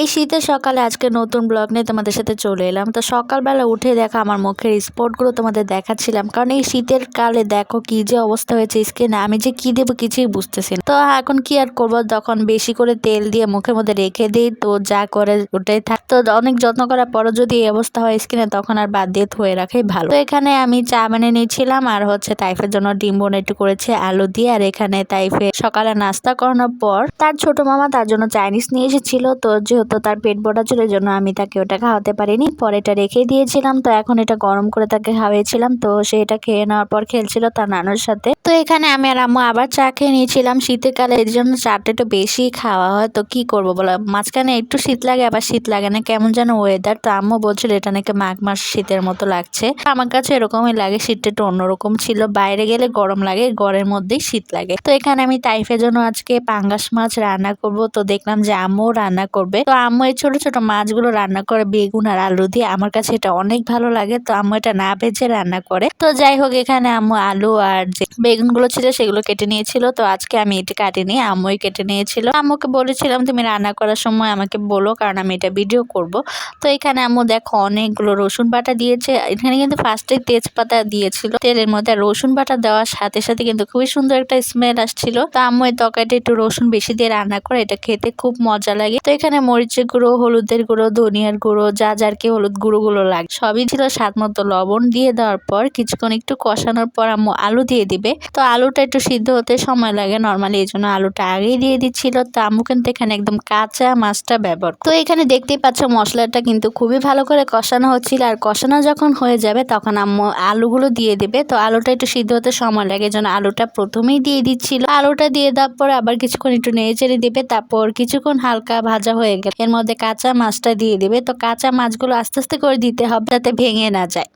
এই শীতের সকালে আজকে নতুন ব্লগ নিয়ে তোমাদের সাথে চলে এলাম। তো সকালবেলা উঠে দেখো আমার মুখের স্পটগুলো তোমাদের দেখাচ্ছিলাম। কারণ এই শীতের কালে দেখো কি যে অবস্থা হয়েছে স্কিনে আমি যে কি দেবো কিছুই বুঝতেছি না। তো এখন কি আর করব? তখন বেশি করে তেল দিয়ে মুখের মধ্যে রেখে দিই। তো যা করে ওটাই থাক তো অনেক যত্ন করার পরও যদি এই অবস্থা হয় স্কিনে তখন আর বাদ দিয়ে ধুয়ে রাখাই ভালো। তো এখানে আমি চা বানিয়ে নিয়েছিলাম আর হচ্ছে তাইফের জন্য ডিম একটু করেছে, আলু দিয়ে। আর এখানে তাইফে সকালে নাস্তা করানোর পর তার ছোট মামা তার জন্য চাইনিজ নিয়ে এসেছিল। তো যেহেতু তার পেট ভরা জন্য আমি তাকে ওটা খাওয়াতে পারিনি। পরে এটা রেখে দিয়েছিলাম, তো এখন এটা গরম করে তাকে খাওয়িয়েছিলাম তো সে এটা খেয়ে নেওয়ার পর খেলছিল তার নানুর সাথে। তো এখানে আমি আর আম্মু আবার চা খেয়ে নিয়েছিলাম। শীতকালে এর জন্য চাটা একটু বেশি খাওয়া হয়, তো কি করব বলো? মাঝখানে একটু শীত লাগে, আবার শীত লাগে না, কেমন যেন ওয়েদার তো আম্মু বলছিল এটা নাকি মাঘ মাস শীতের মতো লাগছে। আমার কাছে এরকমই লাগে, শীতটা একটু অন্যরকম ছিল। বাইরে গেলে গরম লাগে, ঘরের মধ্যেই শীত লাগে। তো এখানে আমি তাইফের জন্য আজকে পাঙ্গাস মাছ রান্না করব। তো দেখলাম যে আম্মুও রান্না করবে। তো আম্মু এই ছোট ছোট মাছগুলো রান্না করে, বেগুন আর আলু দিয়ে। আমার কাছে এটা অনেক ভালো লাগে, তো আম্মু এটা না ভেজে রান্না করে। তো যাই হোক, এখানে আম্মু আলু আর যে বেগুনগুলো ছিল সেগুলো কেটে নিয়েছিল। তো আজকে আমি এটা কাটিনি, আম্মুই কেটে নিয়েছিল। আম্মুকে বলেছিলাম, তুমি রান্না করার সময় আমাকে বলো, কারণ আমি এটা ভিডিও করব। তো এখানে আম্মু দেখো অনেকগুলো রসুন বাটা দিয়েছে। এখানে কিন্তু ফার্স্টে তেজপাতা দিয়েছিল। তেলের মধ্যে রসুন বাটা দেওয়ার সাথে সাথে কিন্তু খুবই সুন্দর একটা স্মেল আসছিল। তো আম্মু এই তরকারিটা একটু রসুন বেশি দিয়ে রান্না করে, এটা খেতে খুব মজা লাগে। তো এখানে মরিচের গুঁড়ো, হলুদের গুঁড়ো, ধনিয়ার গুঁড়ো, যা যার কি হলুদ গুঁড়োগুলো লাগে, সবই ছিল স্বাদ মতো লবণ দিয়ে দেওয়ার পর কিছুক্ষণ একটু কষানোর পর আম্মু আলু দিয়ে দিবে। তো আলুটা একটু সিদ্ধ হতে সময় লাগে নর্মালি, এই জন্য আলুটা আগেই দিয়ে দিচ্ছিল। তো আম্মু কিন্তু এখানে একদম কাঁচা মাছটা ব্যবহার তো এখানে দেখতেই পাচ্ছ মশলাটা কিন্তু খুবই ভালো করে কষানো হচ্ছিল। আর কষানো যখন হয়ে যাবে তখন আম্মু আলুগুলো দিয়ে দিবে। তো আলুটা একটু সিদ্ধ হতে সময় লাগে, এই জন্য আলুটা প্রথমেই দিয়ে দিচ্ছিল। আলুটা দিয়ে দেওয়ার পর আবার কিছুক্ষণ একটু নেড়ে চেড়ে দিবে, তারপর কিছুক্ষণ হালকা ভাজা হয়ে গেল এর মধ্যে কাঁচা মাছটা দিয়ে দেবে। তো কাঁচা মাছগুলো আস্তে আস্তে করে দিতে হবে যাতে ভেঙে না যায়।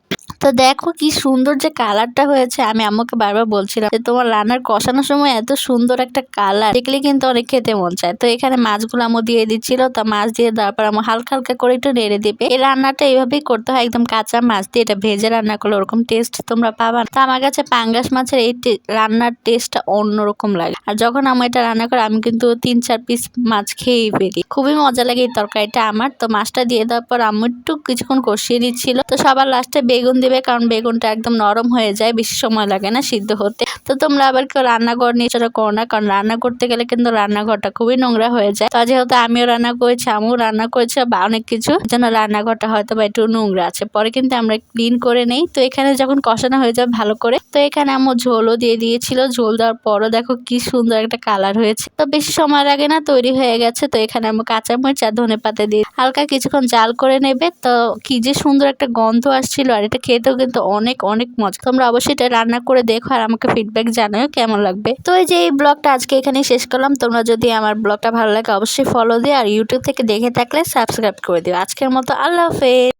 তো দেখো কি সুন্দর যে কালারটা হয়েছে। আমি আম্মুকে বারবার বলছিলাম যে, তোমার রান্নার কষানোর সময় এত সুন্দর একটা কালার। দেখলে কিন্তু অনেক খেতে মন চায়। তো এখানে মাছগুলো আম্মু দিয়ে দিচ্ছিল। তো মাছ দিয়ে দেওয়ার পর আম্মু হালকা হালকা করে একটু নেড়ে দিবে। এই রান্নাটা এইভাবেই করতে হয়। একদম কাঁচা মাছ দিয়ে এটা ভেজে রান্না করলে ওরকম টেস্ট তোমরা পাবা। তো আমার কাছে পাঙ্গাস মাছের এই রান্নার টেস্টটা অন্যরকম লাগে। আর যখন আমি এটা রান্না করি, আমি কিন্তু তিন চার পিস মাছ খেয়েই ফেলি। খুবই মজা লাগে এই তরকারিটা আমার। তো মাছটা দিয়ে দেওয়ার পর আমি একটু কিছুক্ষণ কষিয়ে দিচ্ছিল। তো সবার লাস্টে বেগুন দিবে কারণ বেগুনটা একদম নরম হয়ে যায় বেশি সময় লাগে না সিদ্ধ হতে। তো তোমরা আবার কেউ রান্নাঘর নিয়ে সেটা করো না, কারণ রান্না করতে গেলে কিন্তু রান্নাঘরটা খুবই নোংরা হয়ে যায়। তো যেহেতু আমিও রান্না করেছি, আমিও রান্না করেছি, বা অনেক কিছু যেন রান্নাঘরটা হয়তো বা একটু নোংরা আছে। পরে কিন্তু আমরা ক্লিন করে নেই। তো এখানে যখন কষানো হয়ে যাবে ভালো করে, তো এখানে আমার ঝোলও দিয়ে দিয়েছিল। ঝোল দেওয়ার পরও দেখো কি সুন্দর একটা কালার হয়েছে। তো বেশি সময় লাগে না, তৈরি হয়ে গেছে। তো এখানে আমার কাঁচামরিচ আর ধনে পাতা দিয়ে হালকা কিছুক্ষণ জাল করে নেবে। তো কি যে সুন্দর একটা গন্ধ আসছিল, আর এটা খেতেও কিন্তু অনেক অনেক মজা। তোমরা অবশ্যই এটা রান্না করে দেখো আর আমাকে ফিডব্যাক জানাও, কেমন লাগবে? তো এই যে এই ব্লগটা আজকে এখানে শেষ করলাম। তোমরা যদি আমার ব্লগটা ভালো লাগে, অবশ্যই ফলো দিও আর ইউটিউব থেকে দেখে থাকলে সাবস্ক্রাইব করে দিও। আজকের মতো আল্লাহ হাফেজ।